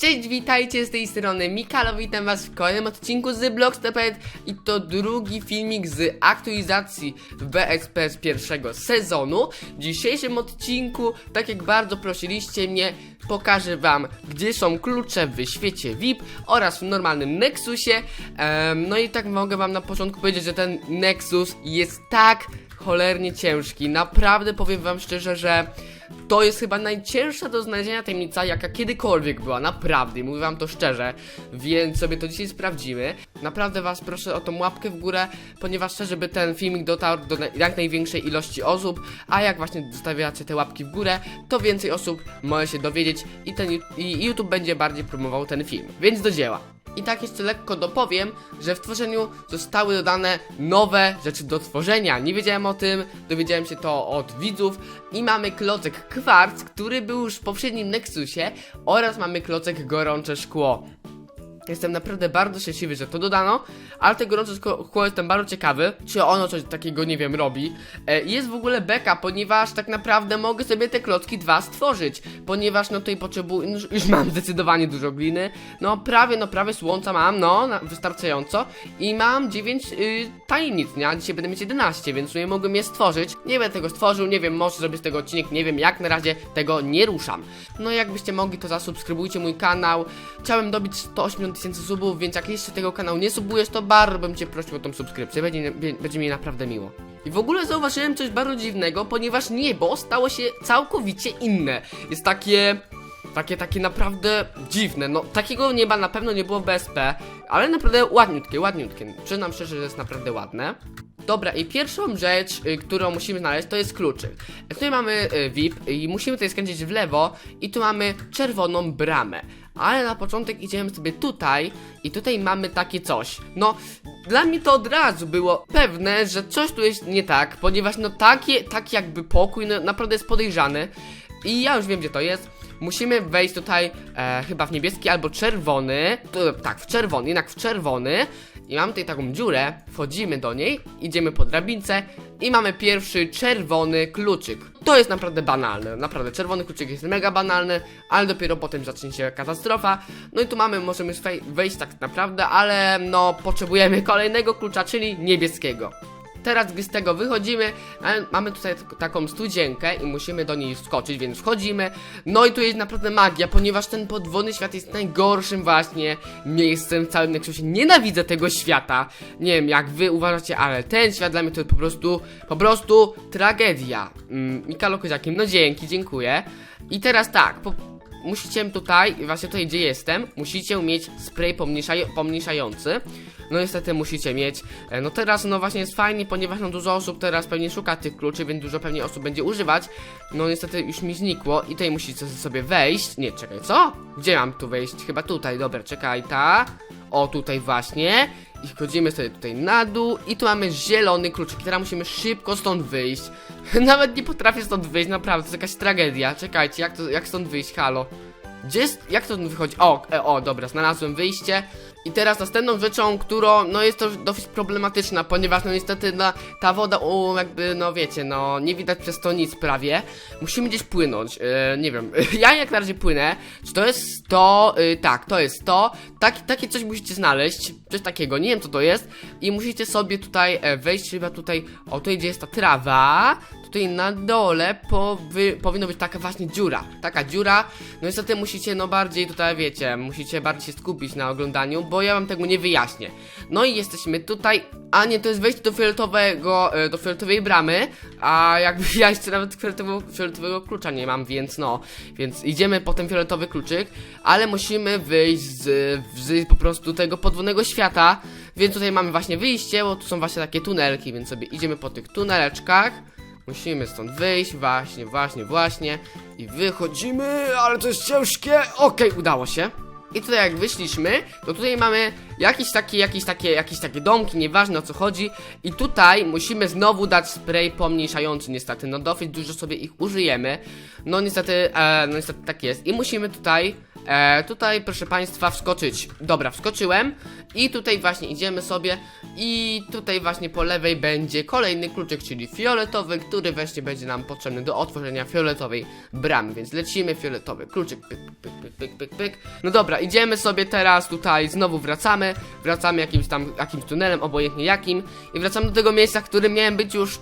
Cześć, witajcie z tej strony Mikalo, witam was w kolejnym odcinku z Blocksteped i to drugi filmik z aktualizacji w BXP z pierwszego sezonu. W dzisiejszym odcinku, tak jak bardzo prosiliście mnie, pokażę wam, gdzie są klucze w świecie VIP oraz w normalnym Nexusie. Em, no i tak mogę wam na początku powiedzieć, że ten Nexus jest tak cholernie ciężki. Naprawdę powiem wam szczerze, że to jest chyba najcięższa do znalezienia tajemnica, jaka kiedykolwiek była, naprawdę, mówię wam to szczerze, więc sobie to dzisiaj sprawdzimy. Naprawdę was proszę o tą łapkę w górę, ponieważ chcę, żeby ten filmik dotarł do jak największej ilości osób, a jak właśnie zostawiacie te łapki w górę, to więcej osób może się dowiedzieć i, ten, i YouTube będzie bardziej promował ten film. Więc do dzieła. I tak jeszcze lekko dopowiem, że w tworzeniu zostały dodane nowe rzeczy do tworzenia. Nie wiedziałem o tym, dowiedziałem się to od widzów i mamy klocek kwarc, który był już w poprzednim Nexusie oraz mamy klocek gorące szkło. Jestem naprawdę bardzo szczęśliwy, że to dodano, ale te gorące szkło jestem bardzo ciekawy, czy ono coś takiego, nie wiem, robi. E, jest w ogóle beka, ponieważ tak naprawdę mogę sobie te klocki dwa stworzyć, ponieważ no tutaj potrzebuję, już, już mam zdecydowanie dużo gliny, no prawie, no prawie słońca mam, no, na, wystarczająco. I mam 9 y, tajemnic, nie, a dzisiaj będę mieć 11, więc nie mogłem je stworzyć, nie będę tego stworzył, nie wiem, może zrobię z tego odcinek, nie wiem, jak na razie tego nie ruszam. No jakbyście mogli, to zasubskrybujcie mój kanał, chciałem dobić 108 tysięcy subów, więc jak jeszcze tego kanału nie subujesz, to bardzo bym cię prosił o tą subskrypcję, będzie, będzie mi naprawdę miło. I w ogóle zauważyłem coś bardzo dziwnego, ponieważ niebo stało się całkowicie inne. Jest takie... Takie, takie naprawdę dziwne. No, takiego nieba na pewno nie było w BSP, ale naprawdę ładniutkie, ładniutkie. Przyznam szczerze, że jest naprawdę ładne. Dobra, i pierwszą rzecz, y, którą musimy znaleźć, to jest kluczyk. Tutaj mamy y, VIP i musimy tutaj skręcić w lewo i tu mamy czerwoną bramę. Ale na początek idziemy sobie tutaj i tutaj mamy takie coś. No, dla mnie to od razu było pewne, że coś tu jest nie tak, ponieważ no takie, taki jakby pokój no, naprawdę jest podejrzany. I ja już wiem, gdzie to jest. Musimy wejść tutaj e, chyba w niebieski albo czerwony. Tak, w czerwony, jednak w czerwony. I mamy tutaj taką dziurę, wchodzimy do niej, idziemy po drabince i mamy pierwszy czerwony kluczyk. To jest naprawdę banalne, naprawdę czerwony kluczyk jest mega banalny, ale dopiero potem zacznie się katastrofa. No i tu mamy, możemy wejść tak naprawdę, ale no potrzebujemy kolejnego klucza, czyli niebieskiego. Teraz gdy z tego wychodzimy, mamy- mamy tutaj tak- taką studzienkę i musimy do niej wskoczyć, więc wchodzimy. No i tu jest naprawdę magia, ponieważ ten podwodny świat jest najgorszym właśnie miejscem w całym Nexusie. Nienawidzę tego świata. Nie wiem jak wy uważacie, ale ten świat dla mnie to jest po prostu, po prostu tragedia. Mm, Mikalo Koziakiem, no dzięki, dziękuję. I teraz tak, po, musicie tutaj, właśnie tutaj gdzie jestem, musicie mieć spray pomniejszaj, pomniejszający. No niestety musicie mieć. E, No teraz no właśnie jest fajnie, ponieważ no dużo osób teraz pewnie szuka tych kluczy, więc dużo pewnie osób będzie używać. No niestety już mi znikło i tutaj musicie sobie wejść. Nie, czekaj, co? Gdzie mam tu wejść? Chyba tutaj, dobra, czekaj, ta. O, tutaj właśnie. I chodzimy sobie tutaj na dół i tu mamy zielony kluczyk. Teraz musimy szybko stąd wyjść. Nawet nie potrafię stąd wyjść, naprawdę, to jest jakaś tragedia. Czekajcie, jak, to, jak stąd wyjść, halo? Gdzie jest, jak to wychodzi? O, e, o, dobra, znalazłem wyjście. I teraz następną rzeczą, którą, no jest to dosyć problematyczna, ponieważ no niestety na, ta woda, o, jakby, no wiecie, no nie widać przez to nic prawie. Musimy gdzieś płynąć, e, nie wiem, ja jak na razie płynę, czy to jest to, e, tak, to jest to, tak, takie coś musicie znaleźć, coś takiego, nie wiem co to jest. I musicie sobie tutaj e, wejść chyba tutaj, o tutaj gdzie jest ta trawa, tutaj na dole powy, powinno być taka właśnie dziura, taka dziura, no niestety musicie no bardziej tutaj, wiecie, musicie bardziej się skupić na oglądaniu, bo ja wam tego nie wyjaśnię. No i jesteśmy tutaj, a nie, to jest wejście do fioletowego, e, do fioletowej bramy, a jakby ja jeszcze nawet fioletowego, fioletowego klucza nie mam, więc no, więc idziemy po ten fioletowy kluczyk, ale musimy wyjść z, z po prostu tego podwodnego świata, więc tutaj mamy właśnie wyjście, bo tu są właśnie takie tunelki, więc sobie idziemy po tych tuneleczkach. Musimy stąd wyjść, właśnie, właśnie, właśnie. I wychodzimy, ale to jest ciężkie. Okej, udało się. I tutaj jak wyszliśmy, to tutaj mamy jakieś takie, jakieś takie, jakieś takie domki, nieważne o co chodzi. I tutaj musimy znowu dać spray pomniejszający niestety. No dosyć dużo sobie ich użyjemy. No niestety, e, no niestety tak jest. I musimy tutaj e, tutaj proszę państwa wskoczyć. Dobra, wskoczyłem. I tutaj właśnie idziemy sobie. I tutaj właśnie po lewej będzie kolejny kluczyk, czyli fioletowy, który właśnie będzie nam potrzebny do otworzenia fioletowej bramy, więc lecimy, fioletowy kluczyk, pyk, pyk, pyk, pyk, pyk, pyk. No dobra, idziemy sobie teraz tutaj, znowu wracamy, wracamy jakimś tam, jakimś tunelem, obojętnie jakim. I wracamy do tego miejsca, w którym miałem być już, yy,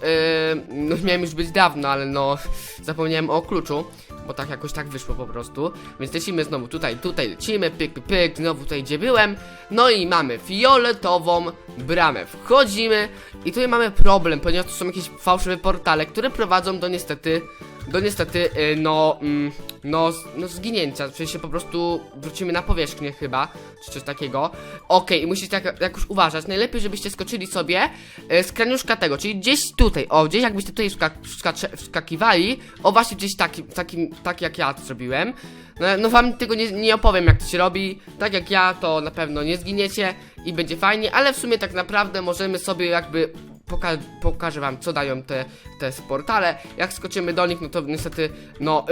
no miałem już być dawno, ale no, zapomniałem o kluczu, bo tak jakoś tak wyszło po prostu, więc lecimy znowu tutaj, tutaj lecimy, pyk, pyk, pyk, znowu tutaj, gdzie byłem, no i mamy fioletową bramę, wchodzimy i tutaj mamy problem, ponieważ to są jakieś fałszywe portale, które prowadzą do niestety, do niestety, yy, no, mm, no, no zginięcia, w sensie po prostu wrócimy na powierzchnię chyba, czy coś takiego. Okej, i musicie tak, jak już uważać, najlepiej żebyście skoczyli sobie e, z kraniuszka tego, czyli gdzieś tutaj, o, gdzieś jakbyście tutaj wska wskacze- wskakiwali, o właśnie gdzieś takim, takim, tak jak ja to zrobiłem. No, no wam tego nie, nie opowiem jak to się robi, tak jak ja to na pewno nie zginiecie i będzie fajnie, ale w sumie tak naprawdę możemy sobie jakby Poka pokażę wam, co dają te, te portale. Jak skoczymy do nich, no to niestety, no,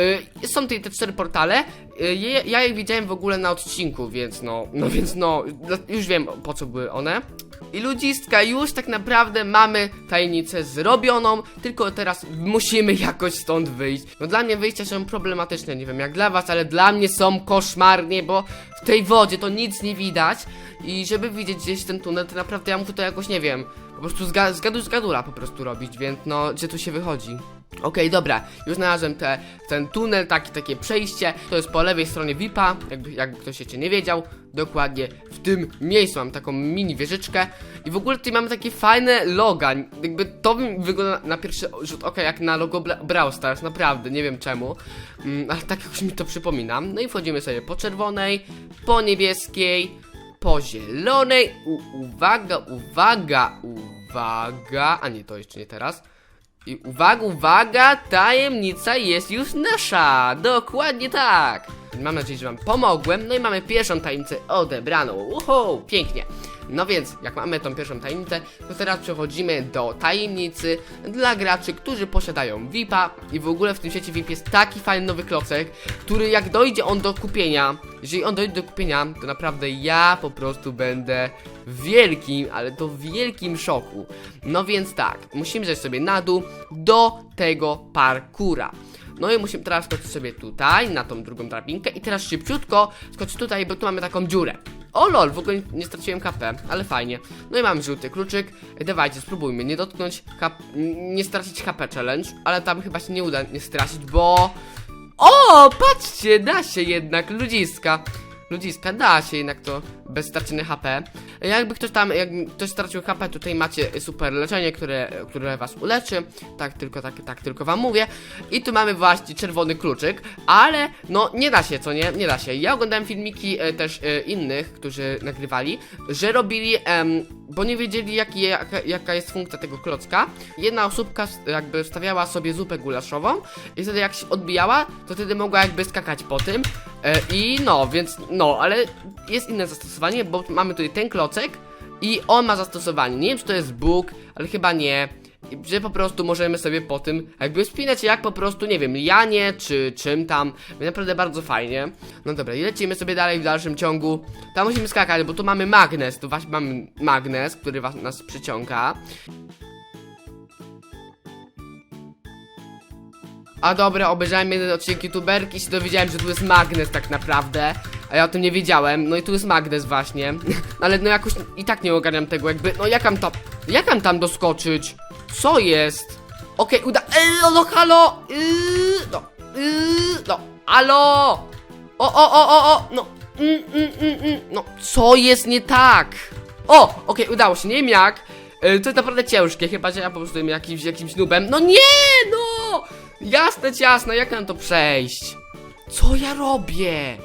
y, są tutaj te cztery portale. Y, ja je widziałem w ogóle na odcinku, więc no, no więc no, już wiem po co były one. I ludziska, już tak naprawdę mamy tajemnicę zrobioną, tylko teraz musimy jakoś stąd wyjść. No dla mnie wyjścia są problematyczne, nie wiem jak dla was, ale dla mnie są koszmarnie, bo w tej wodzie to nic nie widać i żeby widzieć gdzieś ten tunel, to naprawdę ja muszę to jakoś, nie wiem, prostu zga zgadu zgadula po prostu robić, więc no, gdzie tu się wychodzi? Okej, dobra, już znalazłem te, ten tunel, taki, takie przejście, to jest po lewej stronie VIP-a, jakby, jakby ktoś jeszcze nie wiedział, dokładnie w tym miejscu mam taką mini wieżyczkę. I w ogóle tutaj mamy takie fajne loga, jakby to wygląda na pierwszy rzut oka jak na logo Bla Brawl Stars, naprawdę, nie wiem czemu, mm, ale tak jakoś mi to przypomina, no i wchodzimy sobie po czerwonej, po niebieskiej, po zielonej, U uwaga, uwaga, uwaga, a nie, to jeszcze nie teraz, i uwaga, uwaga, tajemnica jest już nasza! Dokładnie tak! Mam nadzieję, że wam pomogłem. No i mamy pierwszą tajemnicę odebraną. Uhu, pięknie. No więc, jak mamy tą pierwszą tajemnicę, to teraz przechodzimy do tajemnicy dla graczy, którzy posiadają VIP-a i w ogóle w tym świecie VIP jest taki fajny nowy klocek, który jak dojdzie on do kupienia, jeżeli on dojdzie do kupienia, to naprawdę ja po prostu będę wielkim, ale to w wielkim szoku. No więc tak, musimy zejść sobie na dół do tego parkura. No i musimy teraz skoczyć sobie tutaj, na tą drugą drabinkę i teraz szybciutko skoczyć tutaj, bo tu mamy taką dziurę. O lol, w ogóle nie straciłem KP, ale fajnie. No i mam żółty kluczyk. Dawajcie, spróbujmy nie dotknąć, kap- nie stracić HP challenge, ale tam chyba się nie uda nie stracić, bo... O, patrzcie, da się jednak, ludziska. Ludziska, da się jednak to bez stracenia HP. Jakby ktoś tam, jak ktoś stracił HP, tutaj macie super leczenie, które, które was uleczy. Tak tylko, tak, tak tylko wam mówię. I tu mamy właśnie czerwony kluczyk, ale no nie da się, co nie? Nie da się. Ja oglądałem filmiki e, też e, innych, którzy nagrywali, że robili, em, bo nie wiedzieli jaki, jaka, jaka jest funkcja tego klocka. Jedna osóbka jakby wstawiała sobie zupę gulaszową i wtedy jak się odbijała, to wtedy mogła jakby skakać po tym. E, I no, więc no, ale jest inne zastosowanie, bo mamy tutaj ten klocek i on ma zastosowanie. Nie wiem, czy to jest bóg, ale chyba nie. Że po prostu możemy sobie po tym jakby spinać jak po prostu, nie wiem, lianie czy czym tam. Naprawdę bardzo fajnie. No dobra, i lecimy sobie dalej w dalszym ciągu. Tam musimy skakać, bo tu mamy magnes. Tu właśnie mamy magnes, który was, nas przyciąga. A dobra, obejrzałem jeden odcinek youtuberki i się dowiedziałem, że tu jest magnes tak naprawdę. A ja o tym nie wiedziałem. No i tu jest magnes właśnie. Ale no jakoś i tak nie ogarniam tego jakby. No jak mam tam. Jak mam tam doskoczyć? Co jest? Okej, uda. Eee, no halo! Yy, no. Yy, no. Alo! O, o, o, o, o! No. Mm, mm, mm, mm. No, co jest nie tak? O! Okej, udało się, nie wiem jak. Yy, to jest naprawdę ciężkie, chyba że ja po prostu jestem jakimś, jakimś nubem. No nie, no! Jasne, ciasne, jak mam to przejść? Co ja robię?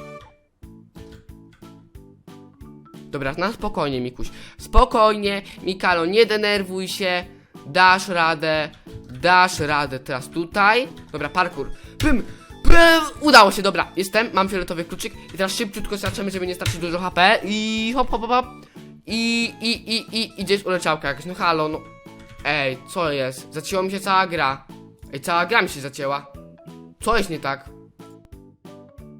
Dobra, na spokojnie, Mikuś. Spokojnie, Mikalo, nie denerwuj się. Dasz radę. Dasz radę. Teraz tutaj. Dobra, parkour. Pym! Pym! Udało się, dobra. Jestem, mam fioletowy kluczyk. I teraz szybciutko straczymy, żeby nie stracić dużo HP. I hop, hop, hop, hop. I, i, i, i, i gdzieś uleczałka jakaś. No halo, no. Ej, co jest? Zacięła mi się cała gra. Ej, cała gra mi się zacięła. Co jest nie tak?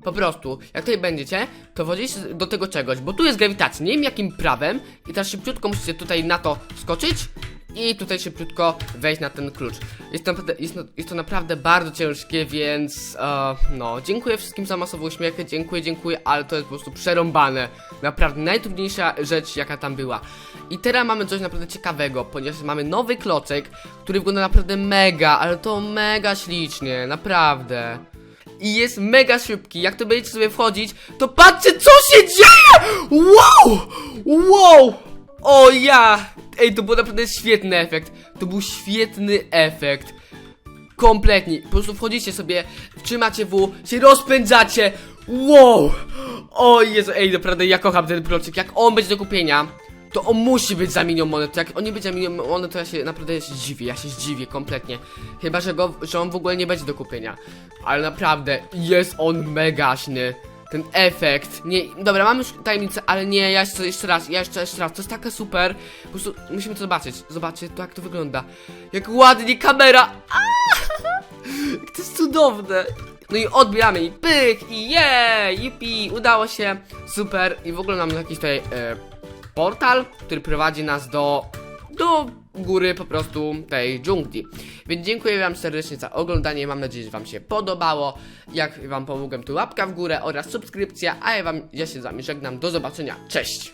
Po prostu, jak tutaj będziecie, to wchodzicie do tego czegoś, bo tu jest grawitacja, nie wiem jakim prawem i teraz szybciutko musicie tutaj na to skoczyć i tutaj szybciutko wejść na ten klucz. Jest to naprawdę, jest, jest to naprawdę bardzo ciężkie, więc e, no, dziękuję wszystkim za masowe uśmiechy, dziękuję, dziękuję, ale to jest po prostu przerąbane. Naprawdę najtrudniejsza rzecz, jaka tam była. I teraz mamy coś naprawdę ciekawego, ponieważ mamy nowy kloczek, który wygląda naprawdę mega, ale to mega ślicznie, naprawdę. I jest mega szybki, jak to będziecie sobie wchodzić, to patrzcie co się dzieje! Wow! Wow! O ja! Ej, to był naprawdę świetny efekt. To był świetny efekt. Kompletnie. Po prostu wchodzicie sobie, trzymacie W, się rozpędzacie. Wow! O Jezu, ej, naprawdę ja kocham ten projekt. Jak on będzie do kupienia, to on musi być za milion monet. Jak on nie będzie za milion monet, to ja się naprawdę się zdziwię. Ja się zdziwię kompletnie. Chyba, że, go, że on w ogóle nie będzie do kupienia. Ale naprawdę, jest on megaśny. Ten efekt. Nie, dobra, mamy już tajemnicę, ale nie, ja jeszcze, jeszcze raz, ja jeszcze, jeszcze raz. To jest taka super. Po prostu musimy to zobaczyć. Zobaczcie to, jak to wygląda. Jak ładnie kamera. Jak to jest cudowne. No i odbieramy i pyk, i jupi, udało się, super. I w ogóle mamy jakiś tutaj e, portal, który prowadzi nas do, do góry po prostu tej dżungli. Więc dziękuję wam serdecznie za oglądanie, mam nadzieję, że wam się podobało. Jak wam pomogłem, to łapka w górę oraz subskrypcja, a ja wam, ja się z wami żegnam, do zobaczenia, cześć!